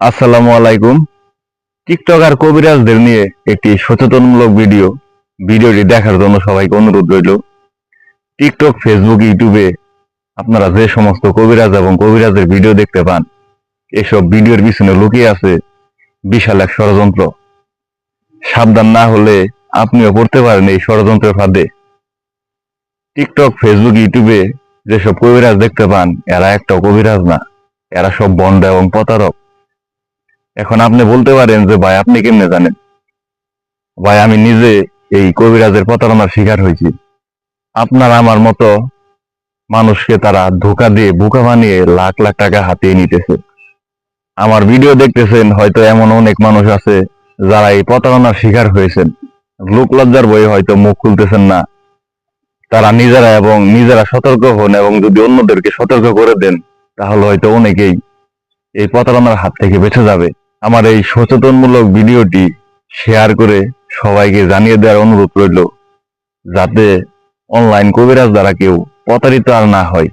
আসসালামু আলাইকুম। টিকটক আর কবিরাজদের নিয়ে একটি সচেতনমূলক ভিডিও। ভিডিওটি দেখার জন্য সবাইকে অনুরোধ রইল। টিকটক ফেসবুক ইউটিউবে আপনারা যে সমস্ত কবিরাজ এবং কবিরাজের ভিডিও দেখতে পান, এসব ভিডিওর পিছনে লুকিয়ে আছে বিশাল এক ষড়যন্ত্র। সাবধান না হলে আপনিও পড়তে পারেন এই ষড়যন্ত্রের ফাঁদে। টিকটক ফেসবুক ইউটিউবে যেসব কবিরাজ দেখতে পান, এরা একটাও কবিরাজ না, এরা সব বন্ড এবং প্রতারক। এখন আপনি বলতে পারেন যে, ভাই, আপনি কেমনে জানেন? ভাই, আমি নিজে এই কবিরাজের প্রতারণার শিকার হয়েছি। আপনার আমার মতো মানুষকে তারা ধোকা দিয়ে বোকা বানিয়ে লাখ লাখ টাকা হাতিয়ে নিতেছে। আমার ভিডিও দেখতেছেন, হয়তো এমন অনেক মানুষ আছে যারা এই প্রতারণার শিকার হয়েছেন। লোক লজ্জার বই হয়তো মুখ খুলতেছেন না। তারা নিজেরা এবং নিজেরা সতর্ক হন এবং যদি অন্যদেরকে সতর্ক করে দেন, তাহলে হয়তো অনেকেই এই প্রতারণার হাত থেকে বেঁচে যাবে। আমার এই সচেতনমূলক ভিডিওটি শেয়ার করে সবাইকে জানিয়ে দেওয়ার অনুরোধ রইল, যাতে অনলাইন কবিরাজ দ্বারা কেউ প্রতারিত আর না হয়।